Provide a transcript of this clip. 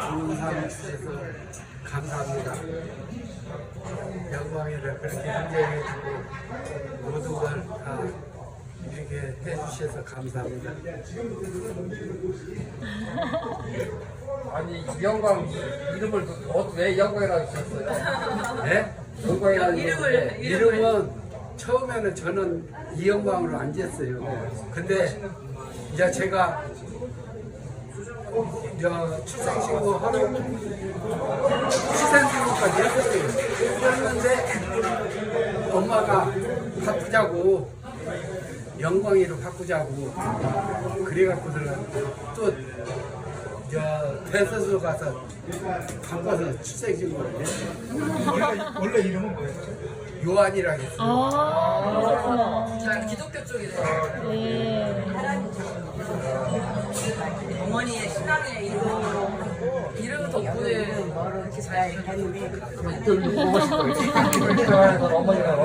감사함을 주셔서 감사합니다. 영광이를 그렇게 인정해주고 모든 걸 다 이렇게 해주셔서 감사합니다. 아니 이 영광 이름을 어, 왜 영광이라고 지었어요? 네? 영광이라는 이름을- 이름을 이름은 처음에는 저는 이영광으로 안 지었어요. 근데 이제 제가 저 출생신고 하러 출생신고까지 했었어요. 했는데 엄마가 바꾸자고 영광이로 바꾸자고 그래갖고 또 저, 대서소 가서 바꿔서 출생신고를 했어요. 원래 이름은 뭐였죠? 요한이라고 했어요. 아, 기독교 쪽이래요. 네. 어머니의 신앙의 이름으로 하고 이름 덕분에 이렇게 잘좀 보고 싶어요. 어머니가